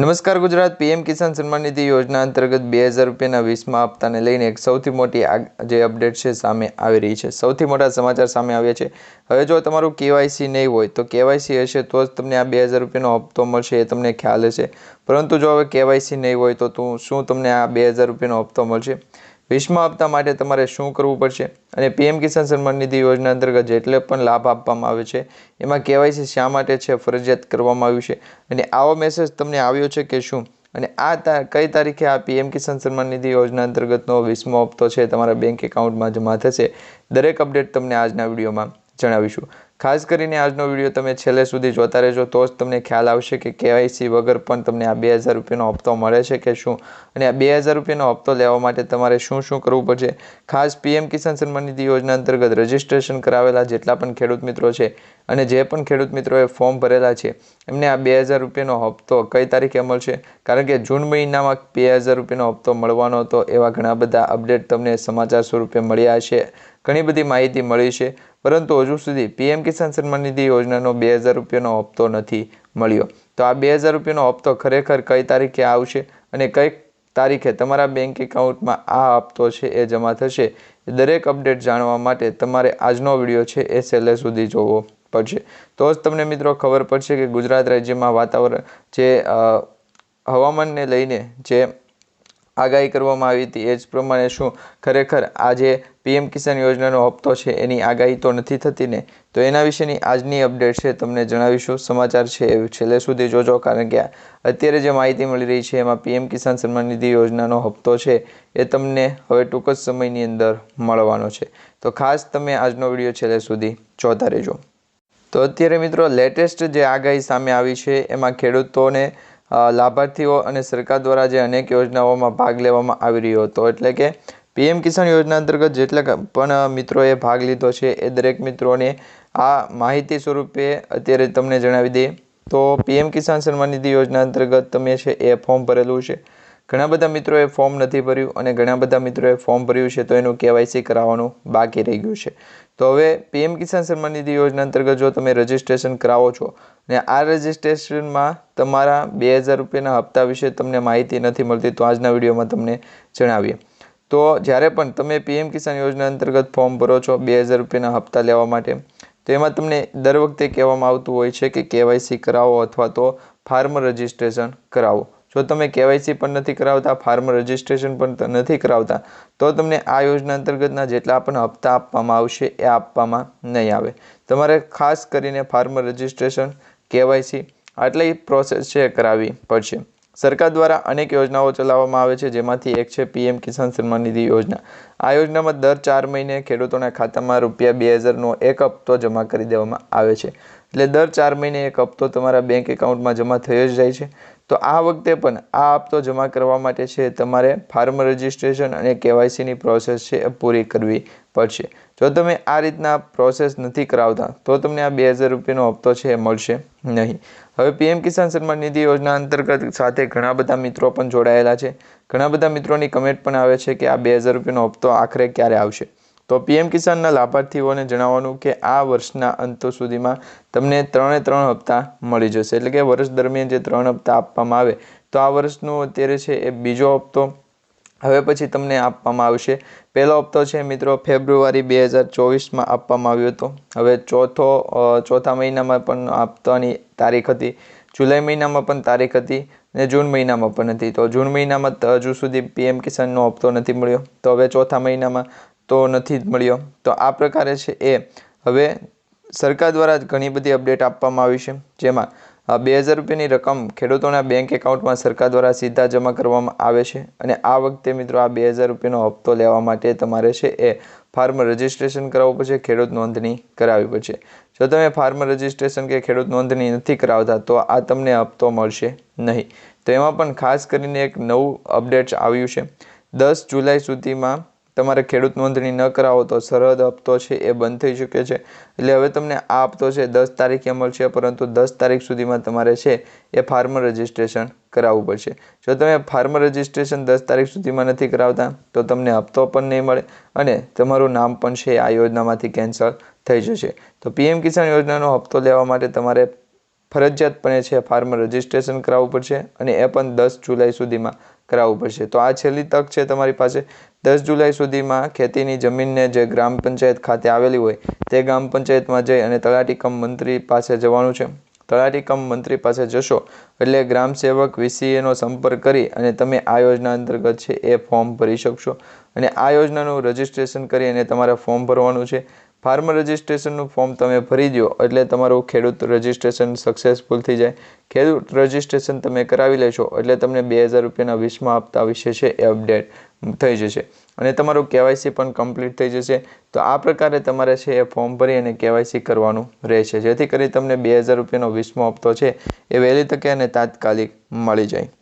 નમસ્કાર ગુજરાત પીએમ કિસાન સન્માન નિધિ યોજના અંતર્ગત બે હજાર રૂપિયાના વીસમાં હપ્તાને લઈને એક સૌથી મોટી જે અપડેટ છે સામે આવી રહી છે. સૌથી મોટા સમાચાર સામે આવ્યા છે. હવે જો તમારું કેવાયસી નહીં હોય તો કેવાયસી હશે તો જ તમને આ બે હજાર રૂપિયાનો હપ્તો મળશે એ તમને ખ્યાલ હશે. પરંતુ જો હવે કેવાયસી નહીં હોય તું શું તમને આ બે હજાર રૂપિયાનો હપ્તો મળશે? વીસમા હપ્તા માટે તમારે શું કરવું પડશે? અને પીએમ કિસાન સન્માન નિધિ યોજના અંતર્ગત જેટલે પણ લાભ આપવામાં આવે છે, એમાં કેવાયસી શા માટે છે ફરજિયાત કરવામાં આવ્યું છે? અને આવો મેસેજ તમને આવ્યો છે કે શું? અને આ કઈ તારીખે આ પીએમ કિસાન સન્માન નિધિ યોજના અંતર્ગતનો વીસમો હપ્તો છે તમારા બેંક એકાઉન્ટમાં જમા થશે? દરેક અપડેટ તમને આજના વિડીયોમાં જણાવીશું. ખાસ કરીને આજનો વીડિયો તમે છેલ્લે સુધી જોતા રહેજો, તો જ તમને ખ્યાલ આવશે કે કેવાયસી વગર પણ તમને આ બે હજાર રૂપિયાનો હપ્તો મળે છે કે શું? અને આ બે હજાર રૂપિયાનો હપ્તો લેવા માટે તમારે શું શું કરવું પડશે? ખાસ પીએમ કિસાન સન્માન નિધિ યોજના અંતર્ગત રજીસ્ટ્રેશન કરાવેલા જેટલા પણ ખેડૂત મિત્રો છે અને જે પણ ખેડૂત મિત્રોએ ફોર્મ ભરેલા છે, એમને આ બે હજાર રૂપિયાનો હપ્તો કઈ તારીખે મળશે? કારણ કે જૂન મહિનામાં બે હજાર રૂપિયાનો હપ્તો મળવાનો હતો, એવા ઘણા બધા અપડેટ તમને સમાચાર સ્વરૂપે મળ્યા છે. ઘણી બધી માહિતી મળી છે. પરંતુ હજુ સુધી પીએમ કિસાન સન્માન નિધિ યોજનાનો બે હજાર રૂપિયાનો હપ્તો નથી મળ્યો. તો આ બે હજાર રૂપિયાનો હપ્તો ખરેખર કઈ તારીખે આવશે અને કઈ તારીખે તમારા બેંક એકાઉન્ટમાં આ હપ્તો છે એ જમા થશે દરેક અપડેટ જાણવા માટે તમારે આજનો વીડિયો છે એ છેલ્લે સુધી જોવો પડશે. તો જ તમને મિત્રો ખબર પડશે કે ગુજરાત રાજ્યમાં વાતાવરણ જે હવામાનને લઈને જે આગાહી કરવામાં આવી હતી. એ જ પ્રમાણે શું ખરેખર આજે પીએમ કિસાન યોજનાનો હપ્તો છે એની આગાહી તો નથી થતી ને? તો એના વિશેની આજની અપડેટ છે તમને જણાવીશું. સમાચાર છે એ છેલ્લે સુધી જોજો કારણ કે અત્યારે જે માહિતી મળી રહી છે એમાં પીએમ કિસાન સન્માન નિધિ યોજનાનો હપ્તો છે એ તમને હવે ટૂંક જ સમયની અંદર મળવાનો છે. તો ખાસ તમે આજનો વીડિયો છેલ્લે સુધી જોતા રહેજો. તો અત્યારે મિત્રો લેટેસ્ટ જે આગાહી સામે આવી છે એમાં ખેડૂતોને લાભાર્થીઓ અને સરકાર દ્વારા જે અનેક યોજનાઓમાં ભાગ લેવામાં આવી રહ્યો હતો. એટલે કે પીએમ કિસાન યોજના અંતર્ગત જેટલા પણ મિત્રોએ ભાગ લીધો છે એ દરેક મિત્રોને આ માહિતી સ્વરૂપે અત્યારે તમને જણાવી દઈએ. તો પીએમ કિસાન સન્માન નિધિ યોજના અંતર્ગત તમે છે એ ફોર્મ ભરેલું છે. ઘણા બધા મિત્રોએ ફોર્મ નથી ભર્યું અને ઘણા બધા મિત્રોએ ફોર્મ ભર્યું છે તો એનું કેવાયસી કરાવવાનું બાકી રહી ગયું છે. તો હવે પીએમ કિસાન સન્માન નિધિ યોજના અંતર્ગત જો તમે રજિસ્ટ્રેશન કરાવો છો અને આ રજિસ્ટ્રેશનમાં તમારા બે હજાર રૂપિયાના હપ્તા વિશે તમને માહિતી નથી મળતી તો આજના વિડીયોમાં તમને જણાવીએ. તો જ્યારે પણ તમે પીએમ કિસાન યોજના અંતર્ગત ફોર્મ ભરો છો બે હજાર રૂપિયાના હપ્તા લેવા માટે, તો એમાં તમને દર વખતે કહેવામાં આવતું હોય છે કે કેવાયસી કરાવો અથવા તો ફાર્મ રજિસ્ટ્રેશન કરાવો. જો તમે કેવાયસી પણ નથી કરાવતા, ફાર્મ રજિસ્ટ્રેશન પણ નથી કરાવતા, તો તમને આ યોજના અંતર્ગતના જેટલા પણ હપ્તા આપવામાં આવશે એ આપવામાં નહીં આવે. તમારે ખાસ કરીને ફાર્મ રજિસ્ટ્રેશન, કેવાયસી આટલી પ્રોસેસ છે કરાવવી પડશે. સરકાર દ્વારા અનેક યોજનાઓ ચલાવવામાં આવે છે, જેમાંથી એક છે પીએમ કિસાન સન્માન નિધિ યોજના. આ યોજનામાં દર ચાર મહિને ખેડૂતોના ખાતામાં રૂપિયા બે હજારનો એક હપ્તો જમા કરી દેવામાં આવે છે. એટલે દર ચાર મહિને એક હપ્તો તમારા બેંક એકાઉન્ટમાં જમા થયો જ જાય છે. તો આ વખતે પણ આ હપ્તો જમા કરવા માટે છે તમારે ફાર્મ રજિસ્ટ્રેશન અને કેવાયસીની પ્રોસેસ છે એ પૂરી કરવી પડશે. જો તમે આ રીતના પ્રોસેસ નથી કરાવતા, તો તમને આ બે હજાર રૂપિયાનો હપ્તો છે એ મળશે નહીં. હવે પીએમ કિસાન સન્માન નિધિ યોજના અંતર્ગત સાથે ઘણા બધા મિત્રો પણ જોડાયેલા છે. ઘણા બધા મિત્રોની કમેન્ટ પણ આવે છે કે આ બે હજાર રૂપિયાનો હપ્તો આખરે ક્યારે આવશે? તો પીએમ કિસાનના લાભાર્થીઓને જણાવવાનું કે આ વર્ષના અંત સુધીમાં તમને ત્રણે ત્રણ હપ્તા મળી જશે. એટલે કે વર્ષ દરમિયાન જે ત્રણ હપ્તા આપવામાં આવે, તો આ વર્ષનું અત્યારે છે એ બીજો હપ્તો. હવે પછી તમને આપવામાં આવશે. પહેલો હપ્તો છે મિત્રો ફેબ્રુઆરી બે હજાર ચોવીસમાં આપવામાં આવ્યો હતો. હવે ચોથો ચોથા મહિનામાં પણ આપવાની તારીખ હતી. જુલાઈ મહિનામાં પણ તારીખ હતી ને જૂન મહિનામાં પણ હતી. તો જૂન મહિનામાં હજુ સુધી પીએમ કિસાનનો હપ્તો નથી મળ્યો. તો હવે ચોથા મહિનામાં તો નથી જ મળ્યો. તો આ પ્રકારે છે એ. હવે સરકાર દ્વારા ઘણી બધી અપડેટ આપવામાં આવી છે. જેમાં બે હજાર રૂપિયાની રકમ ખેડૂતોના બેંક એકાઉન્ટમાં સરકાર દ્વારા સીધા જમા કરવામાં આવે છે. અને આ વખતે મિત્રો આ બે હજાર રૂપિયાનો હપ્તો લેવા માટે તમારે છે એ ફાર્મ રજિસ્ટ્રેશન કરાવવું પડશે, ખેડૂત નોંધણી કરાવવી પડશે. જો તમે ફાર્મ રજિસ્ટ્રેશન કે ખેડૂત નોંધણી નથી કરાવતા, તો આ તમને હપ્તો મળશે નહીં. તો એમાં પણ ખાસ કરીને એક નવું અપડેટ આવ્યું છે. દસ જુલાઈ સુધીમાં તમારે ખેડૂત નોંધણી ન કરાવો તો સરહદ હપ્તો છે એ બંધ થઈ શકે છે. એટલે હવે તમને આ હપ્તો છે દસ તારીખે મળશે, પરંતુ દસ તારીખ સુધીમાં તમારે છે એ ફાર્મર રજિસ્ટ્રેશન કરાવવું પડશે. જો તમે ફાર્મ રજિસ્ટ્રેશન દસ તારીખ સુધીમાં નથી કરાવતા, તો તમને હપ્તો પણ નહીં મળે અને તમારું નામ પણ છે આ યોજનામાંથી કેન્સલ થઈ જશે. તો પીએમ કિસાન યોજનાનો હપ્તો લેવા માટે તમારે ફરજિયાતપણે છે ફાર્મર રજિસ્ટ્રેશન કરાવવું પડશે અને એ પણ દસ જુલાઈ સુધીમાં કરાવવું પડશે. તો આ છેલ્લી તક છે તમારી પાસે. દસ જુલાઈ સુધીમાં ખેતીની જમીનને જે ગ્રામ પંચાયત ખાતે આવેલી હોય, તે ગ્રામ પંચાયતમાં જઈ અને તલાટી કમ મંત્રી પાસે જવાનું છે. તલાટી કમ મંત્રી પાસે જશો એટલે ગ્રામ સેવક વીસીએનો સંપર્ક કરી અને તમે આ યોજના અંતર્ગત છે એ ફોર્મ ભરી શકશો. અને આ યોજનાનું રજિસ્ટ્રેશન કરી અને તમારે ફોર્મ ભરવાનું છે. ફાર્મર રજિસ્ટ્રેશનનું ફોર્મ તમે ભરી દો એટલે તમારું ખેડૂત રજિસ્ટ્રેશન સક્સેસફુલ થઈ જાય. ખેડૂત રજિસ્ટ્રેશન તમે કરાવી લેશો એટલે તમને બે હજાર રૂપિયાના વીસમાં આપતા વિશે છે એ અપડેટ થઈ જશે. અને તમારું કેવાયસી પણ કમ્પ્લીટ થઈ જશે. તો આ પ્રકારે તમારે છે એ ફોર્મ ભરી અને કેવાયસી કરવાનું રહેશે. જેથી કરી તમને બે હજાર રૂપિયાનો વીસમો હપ્તો છે એ વહેલી તકે અને તાત્કાલિક મળી જાય.